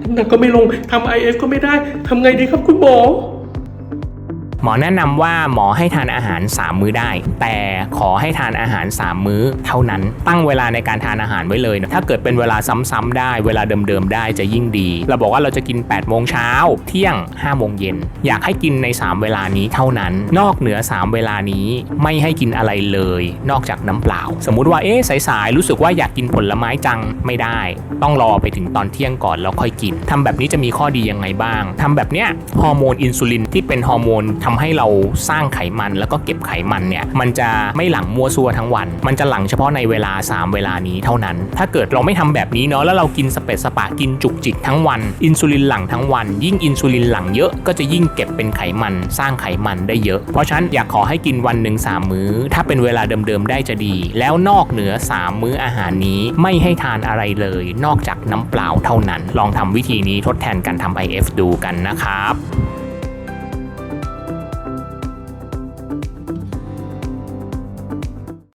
น้ำหนักก็ไม่ลงทำ IF ก็ไม่ได้ทำไงดีครับคุณหมอ หมอแนะนำว่าหมอให้ทานอาหาร 3 มื้อได้ แต่ขอให้ทานอาหาร 3 มื้อเท่านั้น ตั้งเวลาในการทานอาหารไว้เลยนะถ้าเกิดเป็นเวลาซ้ำๆได้ เวลาเดิมๆได้จะยิ่งดี เราบอกว่าเราจะกิน8โมงเช้า เที่ยง5โมงเย็น อยากให้กินใน 3 เวลานี้เท่านั้น นอกเหนือ 3 เวลานี้ไม่ให้กินอะไรเลย นอกจากน้ำเปล่า สมมุติว่าเอ๊ะสายๆรู้สึกว่าอยากกินผลไม้จังไม่ได้ ต้องรอไปถึงตอนเที่ยงก่อนแล้วค่อยกินทำแบบนี้จะมีข้อดียังไงบ้างทำแบบเนี้ยฮอร์โมนอินซูลินที่เป็นฮอร์โมนทำให้เราสร้างไขมันแล้วก็เก็บไขมันเนี่ยมันจะไม่หลังมัวซัวทั้งวัน มันจะหลังเฉพาะในเวลา 3 เวลานี้เท่านั้น ถ้าเกิดเราไม่ทำแบบนี้เนาะแล้วเรากินสเปซสปะกินจุกจิกทั้งวัน อินซูลินหลังทั้งวัน ยิ่งอินซูลินหลังเยอะก็จะยิ่งเก็บเป็นไขมันสร้างไขมันได้เยอะ เพราะฉะนั้นอยากขอให้กินวันหนึ่งสามมื้อ ถ้าเป็นเวลาเดิมๆได้จะดี แล้วนอกเหนือ 3 มื้ออาหารนี้ไม่ให้ทานอะไรเลย นอกจากน้ำเปล่าเท่านั้น ลองทำวิธีนี้ทดแทนการทำ IF ดูกันนะครับ